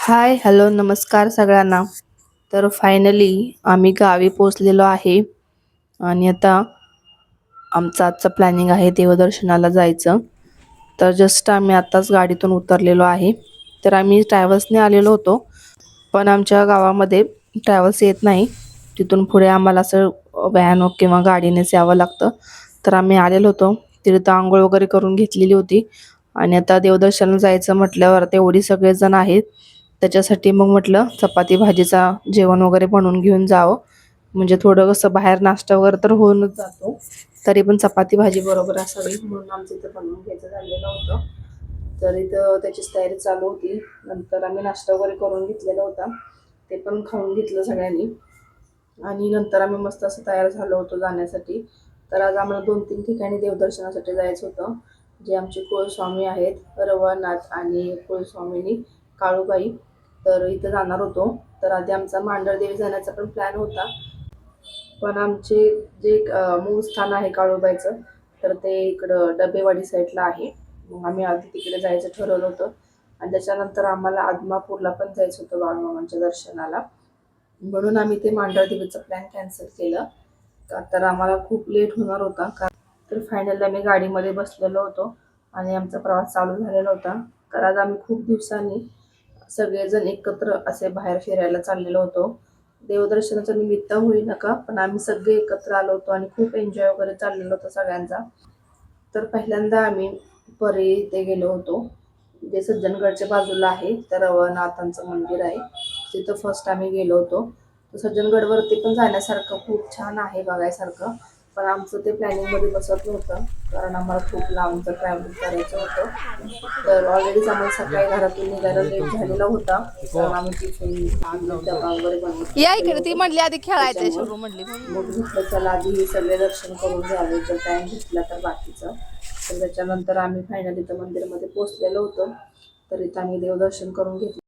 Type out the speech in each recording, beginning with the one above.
Hi hello नमस्कार सगळ्यांना. तर फायनली आम्ही गावी पोचलेलो आहे. आणि आता आमचं आजचं प्लॅनिंग आहे देवदर्शनाला जायचं. तर जस्ट आम्ही आत्ताच गाडीतून उतरलेलो आहे. तर आम्ही ट्रॅव्हल्सने आलेलो होतो. पण आमच्या गावामध्ये ट्रॅव्हल्स येत नाही. तिथून पुढे आम्हाला असं व्हॅन किंवा गाडीनेच यावं लागतं. तर आम्ही आलेलो होतो. तिथं आंघोळ वगैरे करून घेतलेली होती. आणि आता देवदर्शनाला जायचं म्हटल्यावर तेवढी सगळेजण आहेत. त्याच्यासाठी मग म्हटलं चपाती भाजीचा जेवण वगैरे बनवून घेऊन जावं. म्हणजे थोडं कसं बाहेर नाश्ता वगैरे तर होऊनच जातो. तरी पण चपाती भाजी बरोबर असावी म्हणून आमचं इथं बनवून घ्यायचं झालेलं होतं. तर इथं त्याचीच तयारी चालू होती. नंतर आम्ही नाश्ता वगैरे करून घेतलेला होता. ते पण खाऊन घेतलं सगळ्यांनी. आणि नंतर आम्ही मस्त असं तयार झालो होतो जाण्यासाठी. तर आज आम्हाला दोन तीन ठिकाणी देवदर्शनासाठी जायचं होतं. जे आमचे कुळस्वामी आहेत रवळनाथ आणि कुलस्वामिनी काळूबाई. तर इथं जाणार होतो. तर आधी आमचा मांडळदेवी जाण्याचा पण प्लॅन होता. पण आमचे जे मूळ स्थान आहे काळोबाईचं तर ते इकडं डबेवाडी साईडला आहे. मग आम्ही आधी तिकडे जायचं ठरवलं होतं. आणि त्याच्यानंतर आम्हाला आदमापूरला पण जायचं होतं बाळूमामांच्या दर्शनाला. म्हणून आम्ही ते मांडळदेवीचं प्लॅन कॅन्सल केलं. का तर आम्हाला खूप लेट होणार होता. का तर फायनली आम्ही गाडीमध्ये बसलेलो होतो. आणि आमचा प्रवास चालू झालेला होता. तर आज आम्ही खूप दिवसांनी सगळेजण एकत्र असे बाहेर फिरायला चाललेलो होतो. देवदर्शनाचं निमित्त होई नका पण आम्ही सगळे एकत्र आलो होतो आणि खूप एन्जॉय वगैरे चाललेलो होतो सगळ्यांचा. तर पहिल्यांदा आम्ही परे इथे गेलो होतो. जे सज्जनगडच्या बाजूला आहे तर रवनाथांचं मंदिर आहे. तिथं फर्स्ट आम्ही गेलो होतो. तर सज्जनगडवरती पण जाण्यासारखं खूप छान आहे बघायसारखं. पण आमचं ते प्लॅनिंगमध्ये बसत नव्हतं. कारण आम्हाला खूप लांबचं ट्रॅव्हलिंग करायचं होतं. तर ऑलरेडीच आम्हाला सकाळी घरातून निघायला लेट झालेला होता. कारण आम्ही टिफिन डबा वगैरे बनवतो या इकडे ती म्हणली आधी खेळायचंय शुरू म्हणली मग म्हटलं चला आधी हे सगळे दर्शन करून घ्यावे जर टाइम घेतला तर बाकीचं. तर त्याच्यानंतर आम्ही फायनली इथं मंदिरामध्ये पोहोचलेलो होतो. तर इथं आम्ही देवदर्शन करून घेतलं.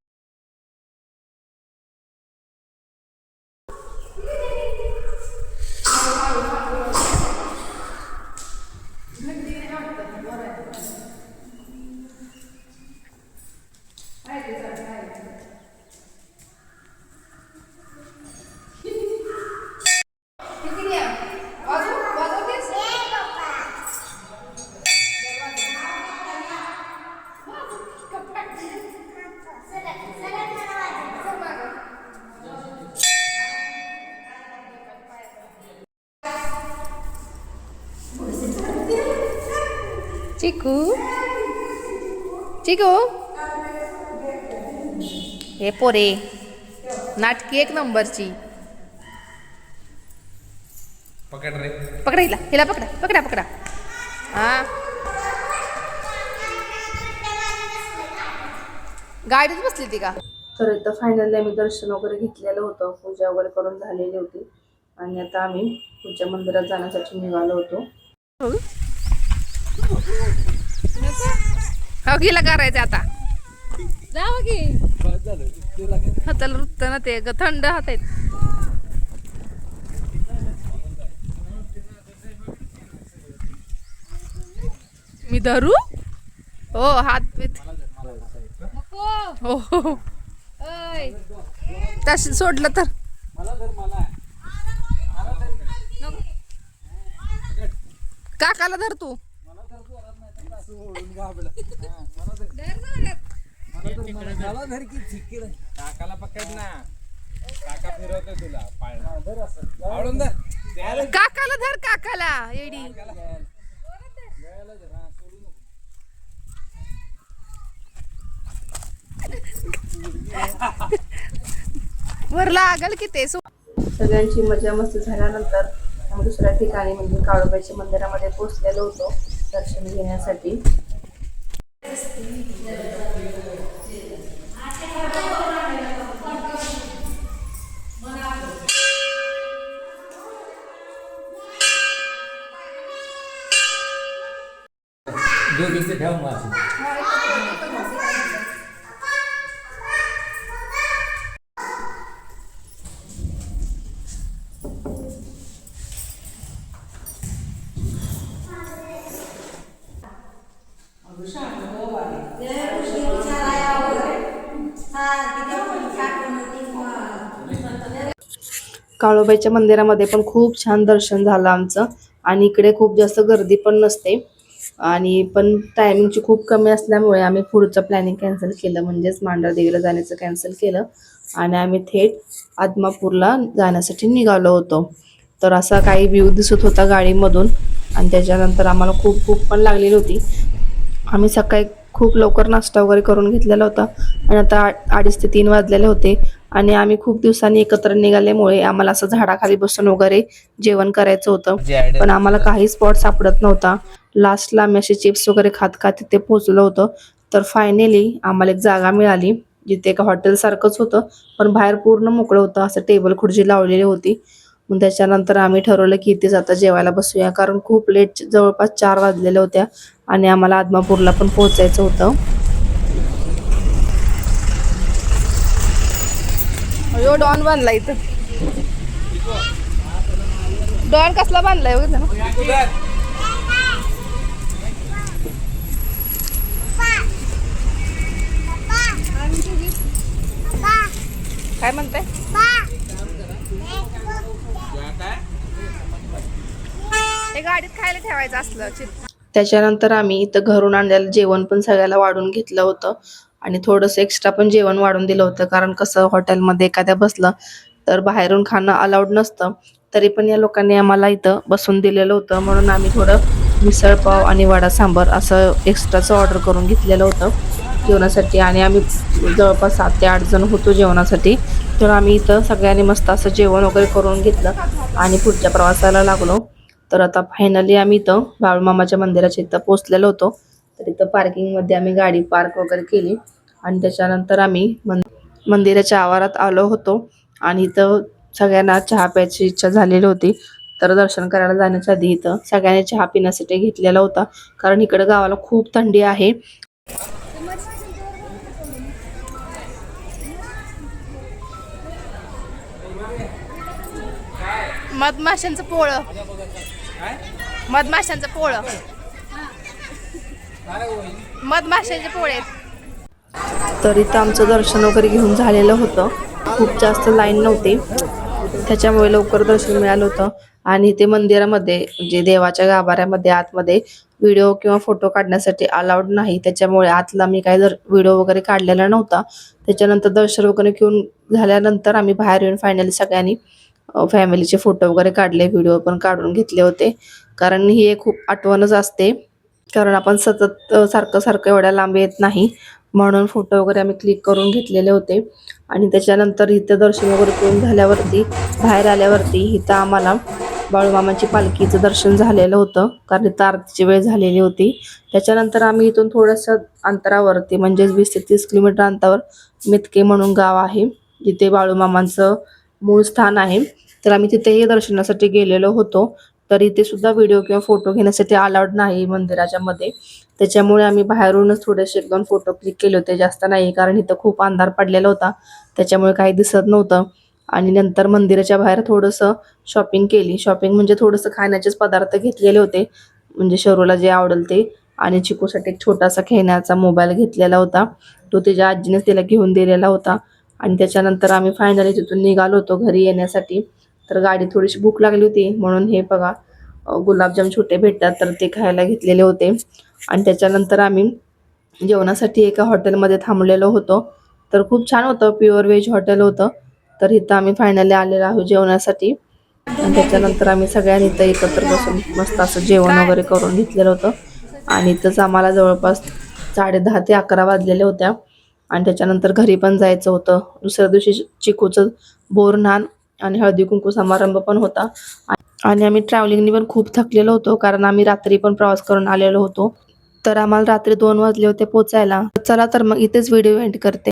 चिकू चिकू हे पोरे. नाटकी एक नंबरची. पकड रे. पकडा हिला. हिला पकडा. पकडा पकडा. हा. गाडीत बसली ती का? तर इथं फायनली आम्ही दर्शन वगैरे घेतलेलं होतं. पूजा वगैरे करून झालेली होती. आणि आता आम्ही पूजा मंदिरात जाण्यासाठी निघालो होतो. हो गेला करायचं आता. जावं की हाताला रुततं ना ते ग- थंड हात आहेत. मी धरू? हो हात पीत. हो हो, हो. तशी सोडलं तर. काकाला धर तू. काकाला पकड ना. काका फिरवतोय तुला पाळणा. आवडून धर. काकाला धर वर लागल की ते सो- सगळ्यांची मजा मस्ती झाल्यानंतर आम्ही दुसऱ्या ठिकाणी म्हणजे काळूबाईच्या मंदिरामध्ये पोहोचलेलो होतो. दर्शन घेण्यासाठी. दोघीचे ठेव मग काळोबाईच्या मंदिरामध्ये पण खूप छान दर्शन झालं आमचं. आणि इकडे खूप जास्त गर्दी पण नसते. आणि पण टायमिंगची खूप कमी असल्यामुळे आम्ही पुढचं प्लॅनिंग कॅन्सल केलं. म्हणजेच मांढरदेवीला जाण्याचं कॅन्सल केलं. आणि आम्ही थेट आदमापूरला जाण्यासाठी निघालो होतो. तर असा काही व्ह्यू दिसत होता गाडीमधून. आणि त्याच्यानंतर आम्हाला खूप भूक पण लागलेली होती. आम्ही सकाळी खूप लवकर नाश्ता वगैरे करून घेतलेला होता. आणि आता अडीच ते तीन वाजलेले होते. आणि आम्ही खूप दिवसांनी एकत्र निघाल्यामुळे आम्हाला असं झाडाखाली बसून वगैरे जेवण करायचं होतं. पण आम्हाला काही स्पॉट सापडत नव्हता. लास्टला आम्ही असे चिप्स वगैरे खात खात तिथे पोहोचलो होतो. तर फायनली आम्हाला एक जागा मिळाली जिथे एका हॉटेलसारखंच होतं पण बाहेर पूर्ण मोकळं होतं. असं टेबल खुर्ची लावलेली होती. मग त्याच्यानंतर आम्ही ठरवलं की इथेच आता जेवायला बसूया कारण खूप लेट जवळपास चार वाजलेल्या होत्या आणि आम्हाला आदमापूरला पण पोहोचायचं होतं. अयो डॉन बांधला इथं. डॉन कसला बांधलाय बघितलं ना? काय म्हणताय? हे गाडीत खायला ठेवायचं असलं त्याच्यानंतर आम्ही इथं घरून आणलेलं जेवण पण सगळ्याला वाढून घेतलं होतं. आणि थोडंसं एक्स्ट्रा पण जेवण वाढून दिलं होतं. कारण कसं हॉटेलमध्ये एखाद्या बसलं तर बाहेरून खाणं अलाउड नसतं. तरी पण या लोकांनी आम्हाला इथं बसून दिलेलं होतं. म्हणून आम्ही थोडं मिसळपाव आणि वडा सांबर असं एक्स्ट्राचं ऑर्डर करून घेतलेलं होतं जेवणासाठी. आणि आम्ही जवळपास सात ते आठ जण होतो जेवणासाठी. तर आम्ही इथं सगळ्यांनी मस्त असं जेवण वगैरे करून घेतलं आणि पुढच्या प्रवासाला लागलो. तर आता फायनली आम्ही इथं बाळूमामाच्या मंदिराच्या इथं पोचलेलो होतो. तर इथं पार्किंगमध्ये आम्ही गाडी पार्क वगैरे केली. आणि त्याच्यानंतर आम्ही मन मंदिराच्या आवारात आलो होतो. आणि इथं सगळ्यांना चहा प्यायची इच्छा झालेली होती. तर दर्शन करायला जाण्याच्या आधी इथं सगळ्यांनी चहा पिण्यासाठी घेतलेला होता. कारण इकडं गावाला खूप थंडी आहे. मधमाशांचं पोळं. मधमाशांचं पोळं. मधमाशांचे पोळे. तर इथं आमचं दर्शन वगैरे घेऊन झालेलं होतं. खूप जास्त लाईन नव्हती. त्याच्यामुळे लवकर दर्शन मिळालं होतं. आणि ते मंदिरामध्ये म्हणजे देवाच्या गाभाऱ्यामध्ये आतमध्ये व्हिडिओ किंवा फोटो काढण्यासाठी अलाउड नाही. त्याच्यामुळे आतला मी काही जर व्हिडिओ वगैरे काढलेला नव्हता. त्याच्यानंतर दर्शन वगैरे घेऊन झाल्यानंतर आम्ही बाहेर येऊन फायनली सगळ्यांनी फॅमिलीचे फोटो वगैरे काढले. व्हिडिओ पण काढून घेतले होते. कारण ही एक खूप आठवणच असते. कारण आपण सतत सारखं सारखं एवढ्या लांब येत नाही. म्हणून फोटो वगैरे आम्ही क्लिक करून घेतलेले होते. आणि त्याच्यानंतर इथं दर्शन वगैरे करून झाल्यावरती बाहेर आल्यावरती इथं आम्हाला बाळूमामाची पालखीचं दर्शन झालेलं होतं. कारण इथं आरतीची वेळ झालेली होती. त्याच्यानंतर आम्ही इथून थोड्याशा अंतरावरती म्हणजेच वीस ते तीस किलोमीटर अंतरावर मितके म्हणून गाव आहे. जिथे बाळूमामांचं मूळ स्थान आहे. तर आम्ही तिथेही दर्शनासाठी गेलेलो होतो. तर इथे सुद्धा व्हिडिओ किंवा फोटो घेण्यासाठी अलाउड नाही मंदिराच्या मध्ये. त्याच्यामुळे आम्ही बाहेरूनच थोडेसे एक दोन फोटो क्लिक केले होते जास्त नाही कारण इथं खूप अंधार पडलेला होता. त्याच्यामुळे काही दिसत नव्हतं. आणि नंतर मंदिराच्या बाहेर थोडंसं शॉपिंग केली. शॉपिंग म्हणजे थोडंसं खाण्याचेच पदार्थ घेतलेले होते. म्हणजे शरूला जे आवडेल ते. आणि चिकूसाठी एक छोटासा खेळण्याचा मोबाईल घेतलेला होता. तो त्याच्या आजीनेच तिला घेऊन दिलेला होता. आणि त्याच्यानंतर आम्ही फायनली तिथून निघालो होतो घरी येण्यासाठी. तर गाडी थोडीशी भूक लागली होती म्हणून हे बघा गुलाबजाम छोटे भेटतात तर ते खायला घेतलेले होते. आणि त्याच्यानंतर आम्ही जेवणासाठी एका हॉटेलमध्ये थांबलेलो होतो. तर खूप छान होतं प्युअर व्हेज हॉटेल होतं. तर इथं आम्ही फायनली आलेलो आहोत जेवणासाठी. आणि त्याच्यानंतर आम्ही सगळ्यांनी इथं एकत्र बसून मस्त असं जेवण वगैरे करून घेतलेलं होतं. आणि इथंच आम्हाला जवळपास साडे दहा ते अकरा वाजलेल्या होत्या. आणि त्याच्यानंतर घरी पण जायचं होतं. दुसऱ्या दिवशी चिकूचं बोर नान आणि हळदी कुंकू समारंभ पण होता. आणि आम्ही ट्रॅव्हलिंगनी पण खूप थकलेलो होतो कारण आम्ही रात्री पण प्रवास करून आलेलो होतो. तर आम्हाला रात्री दोन वाजले होते पोचायला. चला तर मग इथेच व्हिडिओ एंड करते.